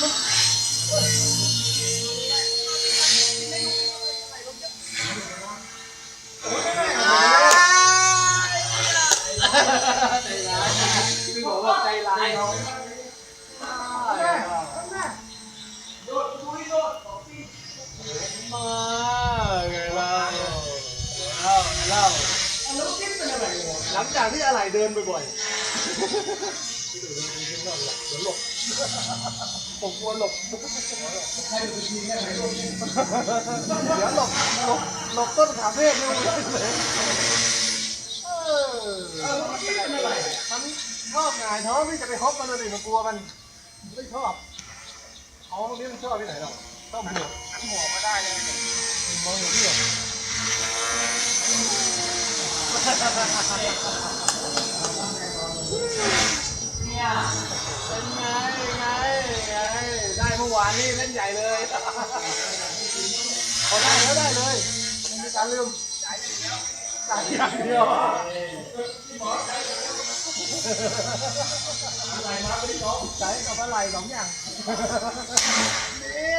ใจร้ายพี่บอกว่าใจร้ายเขามา ไงล่ะเล่าเล่าหลังจากที่อะไรเดินบ่อยๆเดี๋ยวหลบผมกลัวหลบเดี๋ยวหลบหลบหลบต้นขาเมฆนี่มันเลยเออมันชอบไงท้องที่จะไปฮอปมันเลยมันกลัวมันไม่ชอบขาเลี้ยงชอบที่ไหนหรอกชอบหัวหัวมาได้เลยมองอย่างที่หรอ ได้เมื่อวานนี่เล่นใหญ่เลยพอได้แล้วได้เลยไม่มีการลืมจ่ายอย่างเดียวจ่ายกับอะไรสองอย่างนี่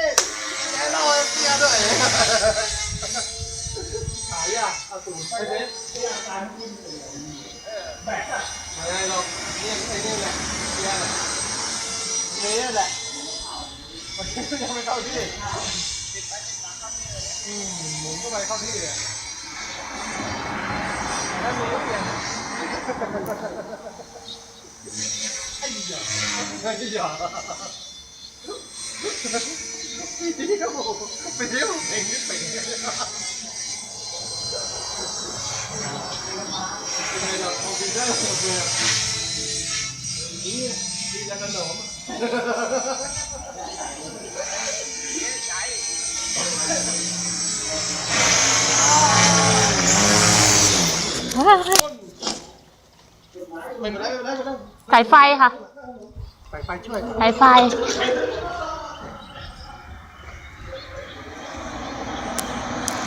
แกเราเสียด้วยขายอะเอาสูตรไปเด็ดแบบอะอะไรหรอกเนี่ยไอ้นี่แหละเสียแหละนี่แหละ มันยังไม่เข้าที่อืมหมุนก็ไปเข้าที่เลยแล้วมีก็เปลี่ยนไอ้หยาไอ้หยาพี่เดียวไปเดียวเองนี่เป็นไงเราคอมพิวเตอร์หมดเลย ดีจังขนมไม่เป็นไรไม่เป็นไรไม่เป็นไรสายไฟค่ะ ไปไปช่วย สายไฟ